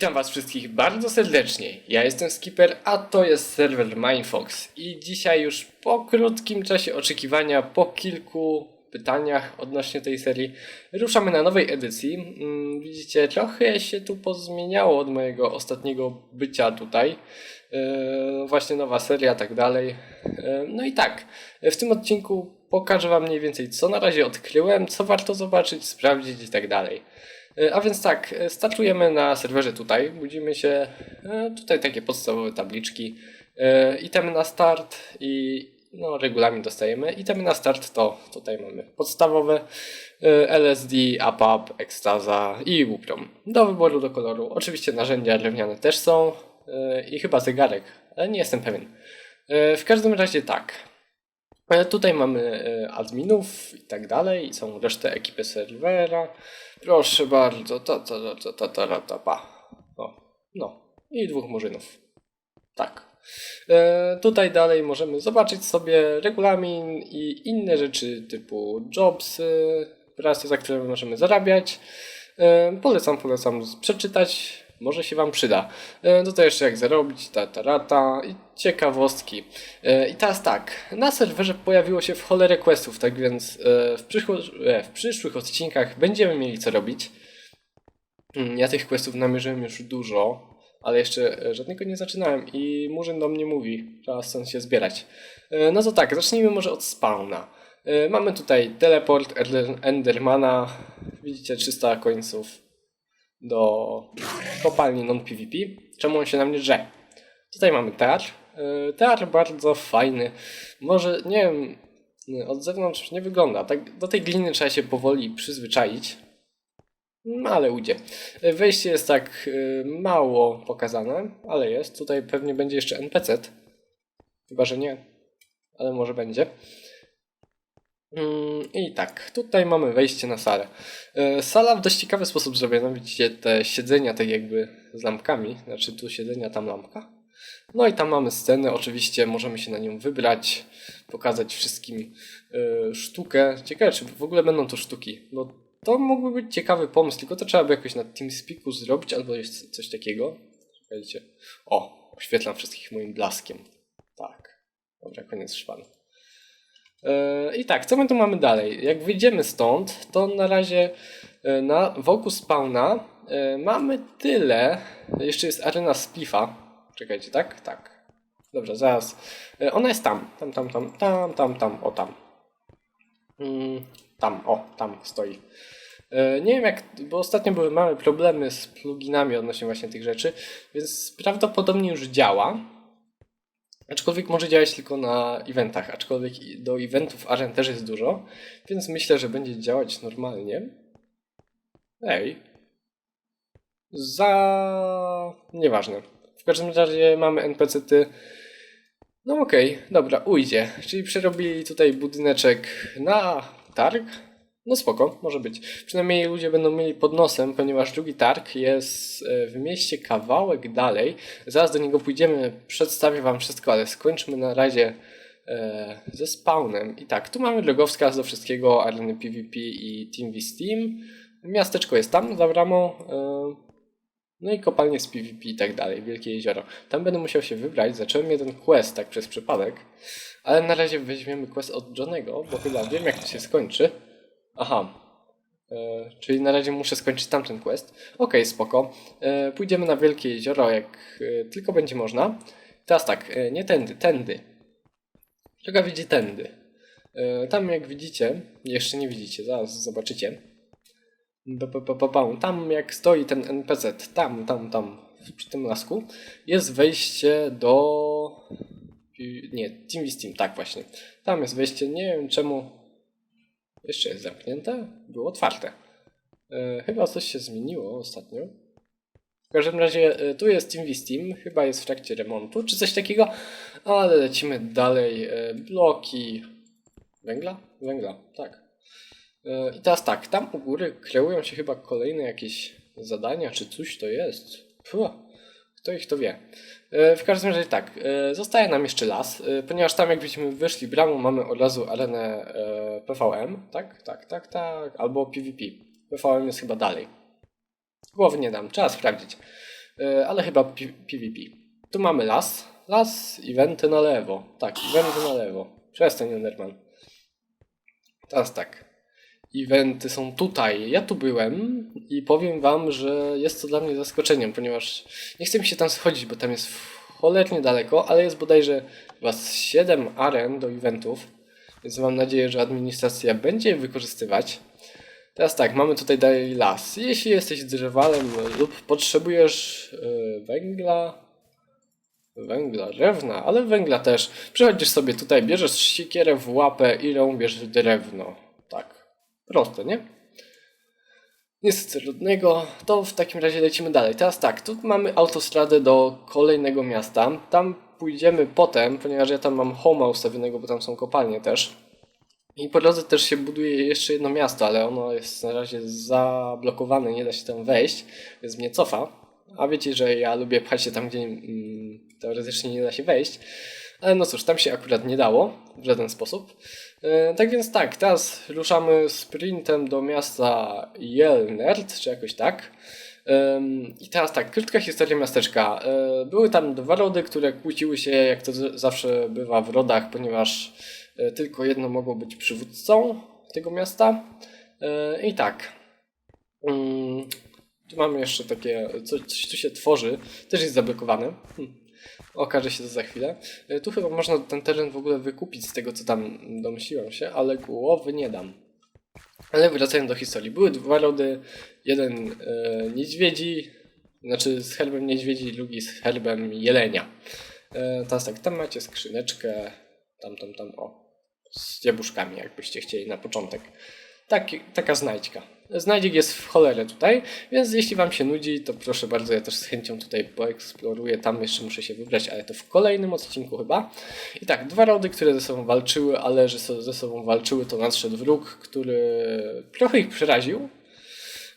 Witam Was wszystkich bardzo serdecznie. Ja jestem Skipper, a to jest serwer Mindfox. I dzisiaj już po krótkim czasie oczekiwania, po kilku pytaniach odnośnie tej serii, ruszamy na nowej edycji. Mm, Widzicie, trochę się tu pozmieniało od mojego ostatniego bycia tutaj. Yy, Właśnie nowa seria, tak dalej. Yy, No i tak, w tym odcinku pokażę Wam mniej więcej, co na razie odkryłem, co warto zobaczyć, sprawdzić i tak dalej. E, A więc tak, e, startujemy na serwerze tutaj, budzimy się, e, tutaj takie podstawowe tabliczki, itemy na start i no, regulamin dostajemy. Itemy na start to tutaj mamy podstawowe LSD, APAP, Ekstaza i Uprom. Do wyboru do koloru. Oczywiście narzędzia drewniane też są i chyba zegarek, ale nie jestem pewien. W każdym razie tak. Tutaj mamy adminów i tak dalej, są resztę ekipy serwera. Proszę bardzo, ta, ta, ta, ta, ta, ta, ta, pa. O, no, i dwóch murzynów. Tak. E, tutaj dalej możemy zobaczyć sobie regulamin i inne rzeczy typu jobs, prace, za które możemy zarabiać. E, polecam, polecam przeczytać, może się Wam przyda. E, tutaj jeszcze jak zarobić, ta, ta, rata i ciekawostki. E, I teraz tak, na serwerze pojawiło się w cholerę questów, tak więc e, w, w przyszłych odcinkach będziemy mieli co robić. Mm, Ja tych questów namierzyłem już dużo, ale jeszcze żadnego nie zaczynałem i Murzyn do mnie mówi, trzeba stąd się zbierać. No to tak, zacznijmy może od spawna. Mamy tutaj teleport Ender- Endermana, widzicie 300 końców do kopalni non-PvP. Czemu on się na mnie drze? Tutaj mamy teatr. E, Teatr bardzo fajny. Może, nie wiem, od zewnątrz nie wygląda. Tak, do tej gliny trzeba się powoli przyzwyczaić. No ale ujdzie. E, Wejście jest tak mało pokazane, ale jest. Tutaj pewnie będzie jeszcze NPC. Chyba, że nie. Ale może będzie. Mm, I tak, tutaj mamy wejście na salę. E, Sala w dość ciekawy sposób zrobiona. Widzicie te siedzenia tak jakby z lampkami. Znaczy tu siedzenia, tam lampka. No i tam mamy scenę. Oczywiście możemy się na nią wybrać, pokazać wszystkim e, sztukę. Ciekawe, czy w ogóle będą to sztuki. No to mógłby być ciekawy pomysł, tylko to trzeba by jakoś na TeamSpeaku zrobić, albo jest coś takiego. Czekajcie. O, oświetlam wszystkich moim blaskiem. Tak. Dobra, koniec szpanu. E, I tak, co my tu mamy dalej? Jak wyjdziemy stąd, to na razie e, na wokół spawna e, mamy tyle. Jeszcze jest arena Splifa. Czekajcie, tak? Tak. Dobrze, zaraz. Ona jest tam. Tam, tam, tam, tam, tam, tam, o tam. Mm, Tam, o, tam stoi. Nie wiem jak, bo ostatnio były małe problemy z pluginami odnośnie właśnie tych rzeczy, więc prawdopodobnie już działa. Aczkolwiek może działać tylko na eventach, aczkolwiek do eventów aren też jest dużo, więc myślę, że będzie działać normalnie. Ej. Za... Nieważne. W każdym razie mamy NPC-ty. No okej, dobra, ujdzie. Czyli przerobili tutaj budyneczek na targ. No spoko, może być. Przynajmniej ludzie będą mieli pod nosem, ponieważ drugi targ jest e, w mieście kawałek dalej. Zaraz do niego pójdziemy, przedstawię wam wszystko, ale skończmy na razie e, ze spawnem. I tak, tu mamy drogowskaz do wszystkiego, areny PvP i Team v Steam. Miasteczko jest tam, za bramą. E, no i kopalnie z PvP i tak dalej, Wielkie Jezioro. Tam będę musiał się wybrać. Zacząłem jeden quest tak przez przypadek, ale na razie weźmiemy quest od Johnego, bo chyba wiem jak to się skończy. Aha. E, czyli na razie muszę skończyć tamten quest. Okej, spoko. E, pójdziemy na Wielkie Jezioro, jak e, tylko będzie można. Teraz tak, nie tędy, tędy. Droga widzi tędy. Tam jak widzicie, jeszcze nie widzicie, zaraz zobaczycie. Ba, ba, ba, ba, ba. Tam jak stoi ten NPC, tam, tam, tam, przy tym lasku, jest wejście do... Nie, Team Steam, tak właśnie. Tam jest wejście, nie wiem czemu jeszcze jest zamknięte? Było otwarte. E, chyba coś się zmieniło ostatnio. W każdym razie e, tu jest Team Steam, chyba jest w trakcie remontu, czy coś takiego, ale lecimy dalej. E, bloki węgla? Węgla, tak. E, I teraz tak, tam u góry kreują się chyba kolejne jakieś zadania, czy coś to jest. Puh, kto ich to wie. E, W każdym razie tak, e, zostaje nam jeszcze las, e, ponieważ tam jakbyśmy wyszli bramą, mamy od razu arenę PVM, tak, tak, tak, tak, albo PvP. PVM jest chyba dalej. Głowy nie dam, trzeba sprawdzić. ale chyba PvP. Tu mamy las. Las, eventy na lewo. Tak, eventy na lewo. Przestań, Enderman. Teraz tak. Eventy są tutaj. Ja tu byłem i powiem wam, że jest to dla mnie zaskoczeniem, ponieważ nie chcę mi się tam schodzić, bo tam jest cholernie daleko, ale jest bodajże z 7 aren do eventów, więc mam nadzieję, że administracja będzie je wykorzystywać. Teraz tak, mamy tutaj dalej las. Jeśli jesteś drwalem lub potrzebujesz yy, węgla, węgla, drewna, ale węgla też, przychodzisz sobie tutaj, bierzesz siekierę w łapę i rąbiesz drewno. Tak, proste, nie? Nic trudnego, to w takim razie lecimy dalej. Teraz tak, tu mamy autostradę do kolejnego miasta. Tam pójdziemy potem, ponieważ ja tam mam homa ustawionego, bo tam są kopalnie też. I po drodze też się buduje jeszcze jedno miasto, ale ono jest na razie zablokowane, nie da się tam wejść, więc mnie cofa. A wiecie, że ja lubię pchać się tam, gdzie mm, teoretycznie nie da się wejść. Ale no cóż, tam się akurat nie dało w żaden sposób. E, tak więc tak, teraz ruszamy sprintem do miasta Jelnert, czy jakoś tak. I teraz tak, krótka historia miasteczka. E, Były tam dwa rody, które kłóciły się, jak to zawsze bywa w rodach, ponieważ e, tylko jedno mogło być przywódcą tego miasta. I tak. Ym, Tu mamy jeszcze takie, coś, coś tu się tworzy, też jest zablokowane. Hm. Okaże się to za chwilę. E, Tu chyba można ten teren w ogóle wykupić z tego, co tam domyśliłem się, ale głowy nie dam. Ale wracając do historii. Były dwa rody. Jeden e, niedźwiedzi, znaczy z herbem niedźwiedzi, drugi z herbem jelenia. E, teraz tak, tam macie skrzyneczkę, tam, tam, tam, o, z jabłuszkami, jakbyście chcieli na początek. Taki, taka znajdźka. Znajdziek jest w cholerę tutaj, więc jeśli wam się nudzi, to proszę bardzo, ja też z chęcią tutaj poeksploruję. Tam jeszcze muszę się wybrać, ale to w kolejnym odcinku chyba. I tak, dwa rody, które ze sobą walczyły, ale że ze sobą walczyły, to nadszedł wróg, który trochę ich przeraził.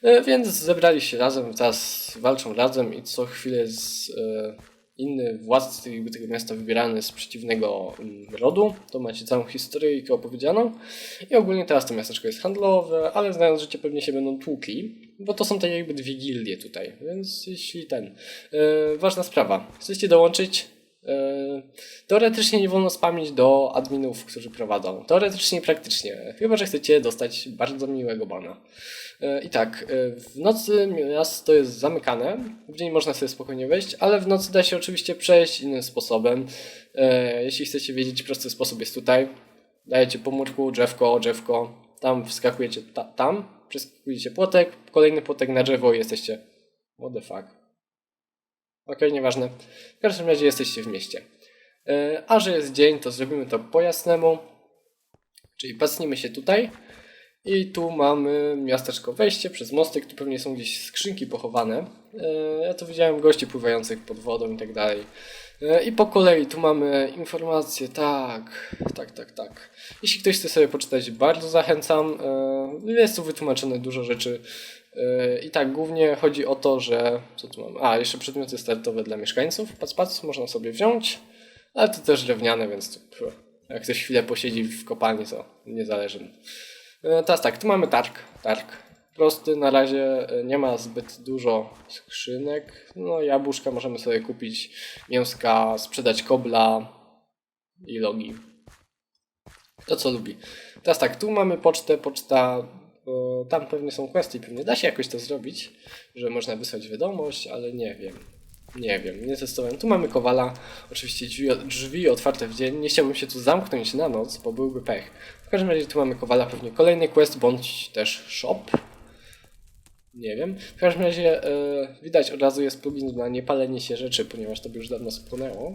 E, Więc zebrali się razem, teraz walczą razem i co chwilę jest e, inny władca jakby tego miasta wybierany z przeciwnego mm, rodu. To macie całą historyjkę opowiedzianą. I ogólnie teraz to miasteczko jest handlowe, ale znając życie pewnie się będą tłukli, bo to są tak jakby dwie gildie tutaj, więc jeśli ten... E, ważna sprawa, chcecie dołączyć? E, teoretycznie nie wolno spamić do adminów, którzy prowadzą. Teoretycznie i praktycznie, chyba że chcecie dostać bardzo miłego bana. E, I tak, e, w nocy miasto jest zamykane, w dzień można sobie spokojnie wejść, ale w nocy da się oczywiście przejść innym sposobem. Jeśli chcecie wiedzieć, prosty sposób jest tutaj. Dajecie po murku, drzewko, drzewko, tam wskakujecie ta, tam, przeskakujecie płotek, kolejny płotek na drzewo i jesteście... What the fuck? Okej, nieważne. W każdym razie jesteście w mieście. E, A że jest dzień, to zrobimy to po jasnemu. Czyli pacnijmy się tutaj. I tu mamy miasteczko wejście przez mostek. Tu pewnie są gdzieś skrzynki pochowane. E, Ja tu widziałem gości pływających pod wodą i tak dalej. E, I po kolei tu mamy informacje. Tak, tak, tak, tak. Jeśli ktoś chce sobie poczytać, bardzo zachęcam. E, Jest tu wytłumaczone dużo rzeczy. E, I tak, głównie chodzi o to, że. Co tu mamy? A, jeszcze przedmioty startowe dla mieszkańców. Pac, pac, można sobie wziąć. Ale to też drewniane, więc tu, jak ktoś chwilę posiedzi w kopalni, to nie zależy. Teraz tak, tu mamy targ. Targ. Prosty, na razie e, nie ma zbyt dużo skrzynek. No, jabłuszka możemy sobie kupić, mięska, sprzedać kobla i logi. To co lubi. Teraz tak, tu mamy pocztę, poczta. Tam pewnie są i pewnie da się jakoś to zrobić, że można wysłać wiadomość, ale nie wiem. Nie wiem, nie testowałem. Tu mamy kowala, oczywiście drzwi, drzwi otwarte w dzień. Nie chciałbym się tu zamknąć na noc, bo byłby pech. W każdym razie tu mamy kowala, pewnie kolejny quest, bądź też shop. Nie wiem. W każdym razie e, widać od razu jest plugin na niepalenie się rzeczy, ponieważ to by już dawno spłonęło.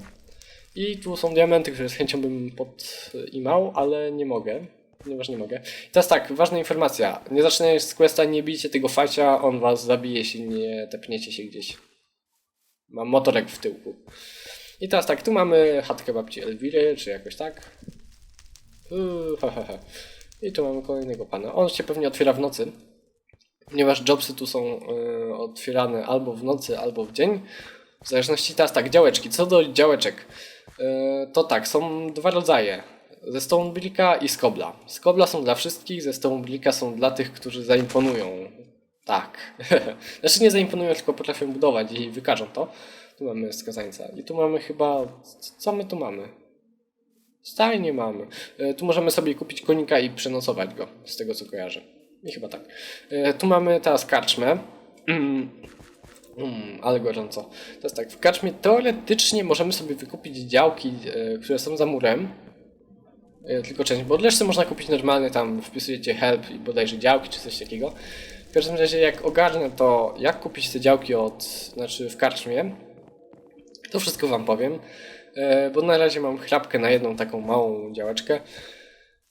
I tu są diamenty, które z chęcią bym podimał, ale nie mogę. Ponieważ nie mogę. I teraz tak, ważna informacja. Nie zaczynając z questa, nie bijcie tego facia, on was zabije, jeśli nie tepniecie się gdzieś. Mam motorek w tyłku. I teraz tak, tu mamy chatkę babci Elwiry, czy jakoś tak. Uuu, ha, ha, ha. I tu mamy kolejnego pana. On się pewnie otwiera w nocy, ponieważ jobsy tu są y, otwierane albo w nocy, albo w dzień. W zależności teraz tak, działeczki. Co do działeczek, y, to tak, są dwa rodzaje. Ze Stonebricka i z Kobla. Z Kobla są dla wszystkich, ze Stonebricka są dla tych, którzy zaimponują. Tak. znaczy nie zaimponują, tylko potrafią budować i wykażą to. Tu mamy skazańca. I tu mamy chyba... Co my tu mamy? Stajnie mamy. E, Tu możemy sobie kupić konika i przenocować go, z tego co kojarzę. I chyba tak. E, Tu mamy teraz karczmę. Mm, mm, ale gorąco. Teraz tak, w karczmie teoretycznie możemy sobie wykupić działki, e, które są za murem. E, Tylko część, bo resztę można kupić normalnie, tam wpisujecie help i bodajże działki czy coś takiego. W każdym razie jak ogarnę to, jak kupić te działki od, znaczy w karczmie, to wszystko wam powiem. Bo na razie mam chrapkę na jedną taką małą działeczkę.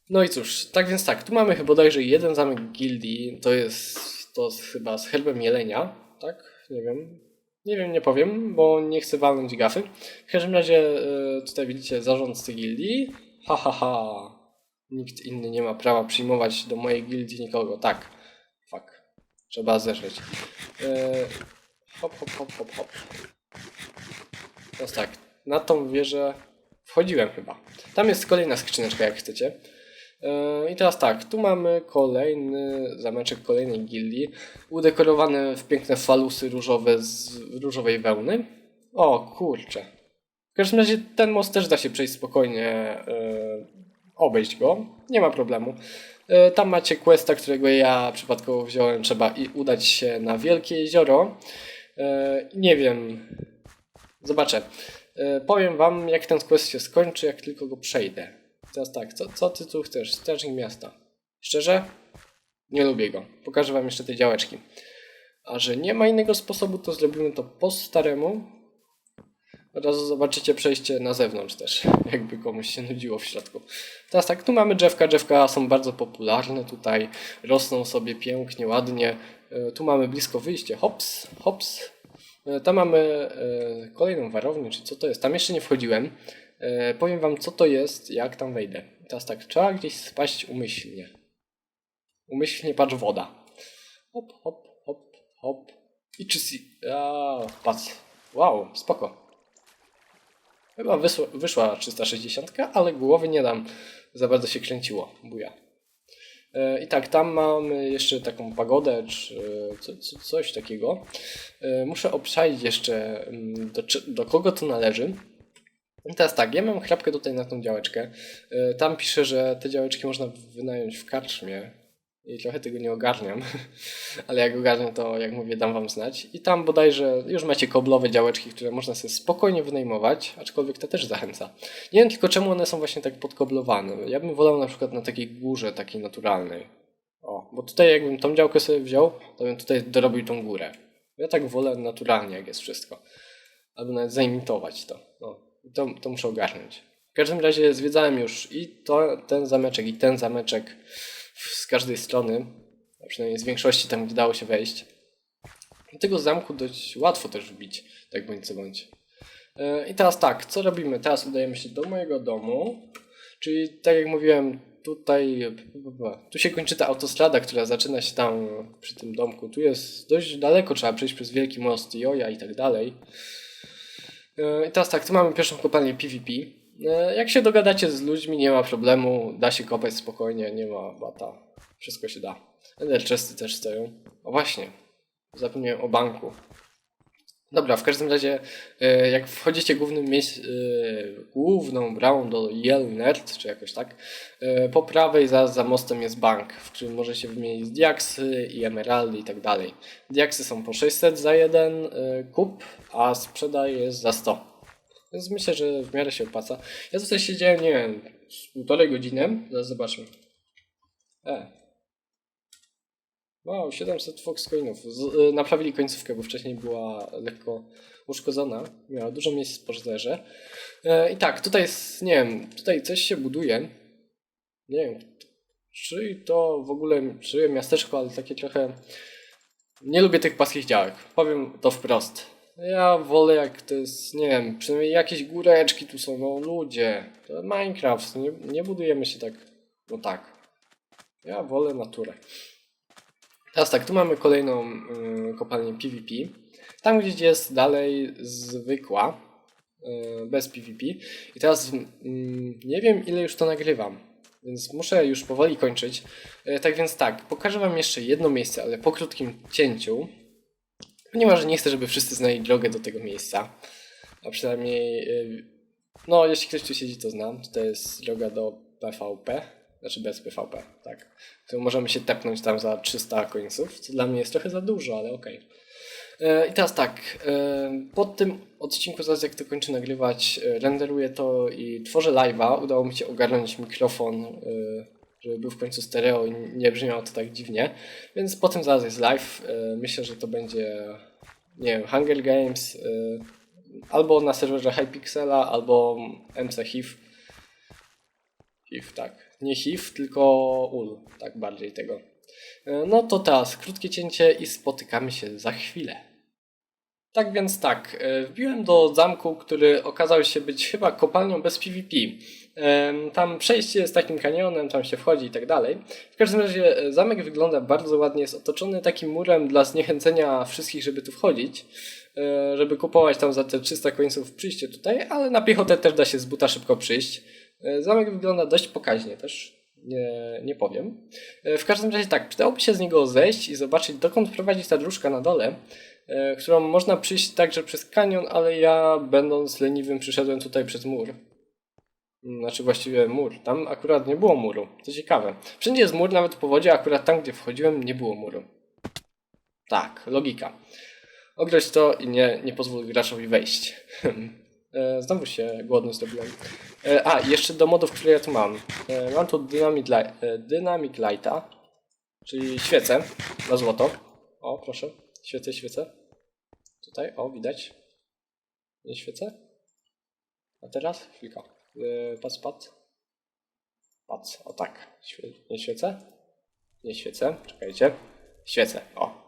No i cóż, tak więc tak, tu mamy chyba bodajże jeden zamek gildii, to jest to z, chyba z herbem jelenia, tak? Nie wiem. Nie wiem, nie powiem, bo nie chcę walnąć gafy. W każdym razie e, tutaj widzicie zarządcy gildii. Ha ha ha. Nikt inny nie ma prawa przyjmować do mojej gildii nikogo. Tak. Fuck. Trzeba zeszeć. E, hop, hop, hop, hop, hop. Teraz tak, na tą wieżę wchodziłem chyba. Tam jest kolejna skrzyneczka, jak chcecie. Yy, I teraz tak, tu mamy kolejny zameczek kolejnej gildii, udekorowany w piękne falusy różowe z różowej wełny. O kurczę. W każdym razie ten most też da się przejść spokojnie, yy, obejść go, nie ma problemu. Yy, Tam macie questa, którego ja przypadkowo wziąłem, trzeba i udać się na Wielkie Jezioro. Nie wiem, Zobaczę. E, powiem wam, jak ten quest się skończy, jak tylko go przejdę. Teraz tak, co, co ty tu chcesz? Strażnik miasta. Szczerze? Nie lubię go. Pokażę wam jeszcze te działeczki. A że nie ma innego sposobu, to zrobimy to po staremu. Od razu zobaczycie przejście na zewnątrz też, jakby komuś się nudziło w środku. Teraz tak, tu mamy drzewka. Drzewka są bardzo popularne tutaj. Rosną sobie pięknie, ładnie. E, Tu mamy blisko wyjście. Hops, hops. E, Tam mamy e, kolejną warownię, czy co to jest? Tam jeszcze nie wchodziłem. E, powiem wam, co to jest, jak tam wejdę. Teraz tak, trzeba gdzieś spaść umyślnie. Umyślnie patrz woda. Hop, hop, hop, hop. I czy si... Patrz. Wow, spoko. Chyba wyszła 360, ale głowy nie dam. Za bardzo się kręciło. Buja. E, I tak, tam mamy jeszcze taką pagodę, czy co, co, coś takiego. E, Muszę obczaić jeszcze, mm, do, do kogo to należy. I teraz tak, ja mam chrapkę tutaj na tą działeczkę. E, Tam pisze, że te działeczki można wynająć w karczmie. I trochę tego nie ogarniam, ale jak ogarnę, to jak mówię, dam wam znać. I tam bodajże już macie koblowe działeczki, które można sobie spokojnie wynajmować, aczkolwiek to też zachęca. Nie wiem tylko czemu one są właśnie tak podkoblowane. Ja bym wolał na przykład na takiej górze, takiej naturalnej. O, bo tutaj jakbym tą działkę sobie wziął, to bym tutaj dorobił tą górę. Ja tak wolę naturalnie, jak jest wszystko. Albo nawet zaimitować to. To, to muszę ogarnąć. W każdym razie zwiedzałem już i to, ten zameczek, i ten zameczek z każdej strony. A przynajmniej z większości tam, gdzie dało się wejść. Tego zamku dość łatwo też wbić, tak bądź co bądź. E, I teraz tak, co robimy? Teraz udajemy się do mojego domu. Czyli tak jak mówiłem, tutaj tu się kończy ta autostrada, która zaczyna się tam przy tym domku. Tu jest dość daleko, trzeba przejść przez wielki most Joja i tak dalej. E, I teraz tak, tu mamy pierwszą kopalnię PvP. E, Jak się dogadacie z ludźmi, nie ma problemu, da się kopać spokojnie, nie ma bata. Wszystko się da. Ender chesty też stoją. O właśnie, zapomniałem o banku. Dobra, w każdym razie, e, jak wchodzicie głównym miejsc, główną bramą do Jelnert, czy jakoś tak, e, po prawej za, za mostem jest bank, w którym się wymienić diaksy i emeraldy i tak dalej. Diaksy są po 600 za jeden e, kup, a sprzedaje jest za 100. Więc myślę, że w miarę się opłaca. Ja tutaj siedziałem, nie wiem, z półtorej godziny. Zaraz zobaczmy. E. Wow, 700 Fox Coinów. Z, y, naprawili końcówkę, bo wcześniej była lekko uszkodzona. Miała dużo miejsc w porterze. E, I tak, tutaj jest, nie wiem, tutaj coś się buduje. Nie wiem, czy to w ogóle, czy miasteczko, ale takie trochę... Nie lubię tych płaskich działek. Powiem to wprost. Ja wolę jak to jest, nie wiem, przynajmniej jakieś góreczki tu są, no ludzie. To Minecraft, nie, nie budujemy się tak, no tak. Ja wolę naturę. Teraz tak, tu mamy kolejną y, kopalnię PvP. Tam gdzieś jest dalej zwykła, y, bez PvP. I teraz mm, nie wiem ile już to nagrywam. Więc muszę już powoli kończyć. E, Tak więc tak, pokażę Wam jeszcze jedno miejsce, ale po krótkim cięciu. Ponieważ nie chcę, żeby wszyscy znali drogę do tego miejsca. A przynajmniej, e, no jeśli ktoś tu siedzi, to znam. To jest droga do PvP. Znaczy bez PvP, tak. To możemy się tepnąć tam za 300 końców, co dla mnie jest trochę za dużo, ale okej. E, I teraz tak, e, po tym odcinku, zaraz jak to kończę nagrywać, e, renderuję to i tworzę live'a. Udało mi się ogarnąć mikrofon, żeby był w końcu stereo i nie brzmiało to tak dziwnie. Więc potem zaraz jest live. Myślę, że to będzie, nie wiem, Hunger Games, albo na serwerze Hypixela, albo MC HIV. HIV, tak. Nie HIV, tylko UL, tak bardziej tego. E, No to teraz krótkie cięcie i spotykamy się za chwilę. Tak więc tak, e, wbiłem do zamku, który okazał się być chyba kopalnią bez PvP. Em, Tam przejście jest takim kanionem, tam się wchodzi i tak dalej. W każdym razie e, zamek wygląda bardzo ładnie, jest otoczony takim murem dla zniechęcenia wszystkich, żeby tu wchodzić, e, żeby kupować tam za te 300 końców przyjście tutaj, ale na piechotę też da się z buta szybko przyjść. E, Zamek wygląda dość pokaźnie też, nie, nie powiem. E, W każdym razie tak, przydałoby się z niego zejść i zobaczyć dokąd prowadzi ta dróżka na dole, e, którą można przyjść także przez kanion, ale ja będąc leniwym przyszedłem tutaj przez mur. Znaczy właściwie mur. Tam akurat nie było muru. Co ciekawe. Wszędzie jest mur, nawet po wodzie, akurat tam, gdzie wchodziłem, nie było muru. Tak, logika. Ogroź to i nie, nie pozwól graczowi wejść. E, Znowu się głodny zrobiłem. E, A, jeszcze do modów, które ja tu mam. E, Mam tu Dynamic, Li- e, Dynamic Lighta, czyli świecę na złoto. O, proszę. Świecę, świecę. Tutaj, o, widać. Nie świecę? A teraz? Chwilka. Pac, pac. Pac, o tak. Świe nie świecę? Nie świecę, czekajcie. Świecę, o.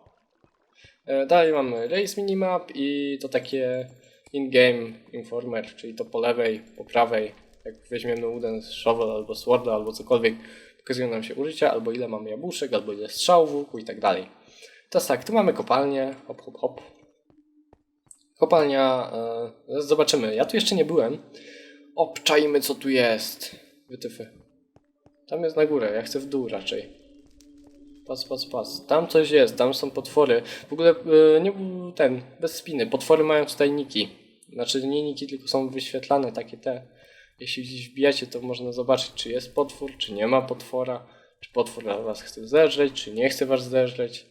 Dalej mamy Race Minimap i to takie in-game informer, czyli to po lewej, po prawej, jak weźmiemy wooden shovel albo sworda albo cokolwiek, pokazują nam się użycia, albo ile mamy jabłuszek, albo ile łuku i tak dalej. Teraz tak, tu mamy kopalnię, hop, hop, hop. Kopalnia, e, zobaczymy. Ja tu jeszcze nie byłem. Obczajmy co tu jest. Wytyfy. Tam jest na górę, ja chcę w dół raczej. Pas, pas, pas. Tam coś jest, tam są potwory. W ogóle e, nie ten, bez spiny. Potwory mają tutaj niki. Znaczy nie niki, tylko są wyświetlane takie te. Jeśli gdzieś wbijacie, to można zobaczyć, czy jest potwór, czy nie ma potwora. Czy potwór was chce zeżreć, czy nie chce was zeżreć.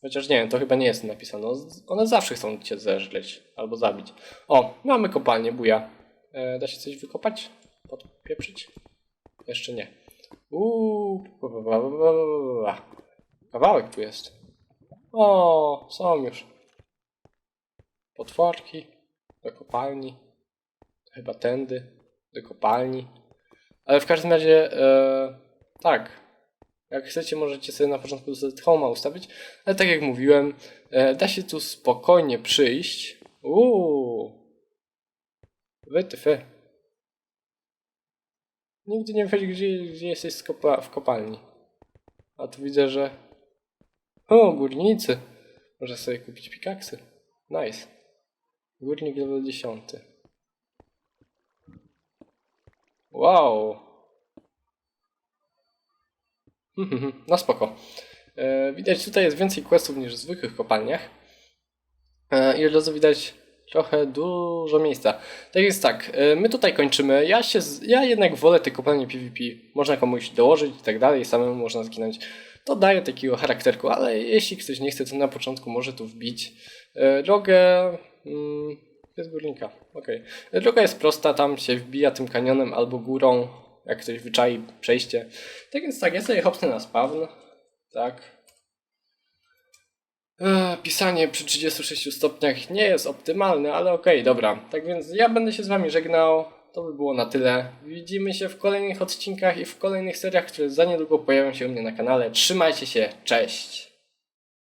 Chociaż nie wiem, to chyba nie jest napisane. One zawsze chcą cię zeżreć albo zabić. O, mamy kopalnię, buja. E, da się coś wykopać? Podpieprzyć? Jeszcze nie. Uuu, kawałek tu jest. O, są już. Potworki do kopalni. Chyba tędy do kopalni. Ale w każdym razie, e, tak. Jak chcecie, możecie sobie na początku set homa ustawić. Ale tak jak mówiłem, e, da się tu spokojnie przyjść. Uuu. Wytyfy. Nigdy nie wiesz, gdzie, gdzie jesteś w kopalni. A tu widzę, że... O, górnicy. Może sobie kupić pikaksy. Nice. Górnik level 10. Wow. No spoko. E, widać tutaj jest więcej questów niż w zwykłych kopalniach. E, I od razu widać trochę dużo miejsca. Tak jest tak, e, my tutaj kończymy. Ja się, ja jednak wolę te kopalnie PvP. Można komuś dołożyć i tak dalej, samemu można zginąć. To daje takiego charakterku, ale jeśli ktoś nie chce, to na początku może tu wbić. Drogę... Mm, jest górnika, okej. Droga jest prosta, tam się wbija tym kanionem albo górą, jak ktoś wyczai przejście. Tak więc tak, ja sobie hopnę na spawn. Tak. Eee, Pisanie przy 36 stopniach nie jest optymalne, ale okej, dobra. Tak więc ja będę się z wami żegnał. To by było na tyle. Widzimy się w kolejnych odcinkach i w kolejnych seriach, które za niedługo pojawią się u mnie na kanale. Trzymajcie się, cześć!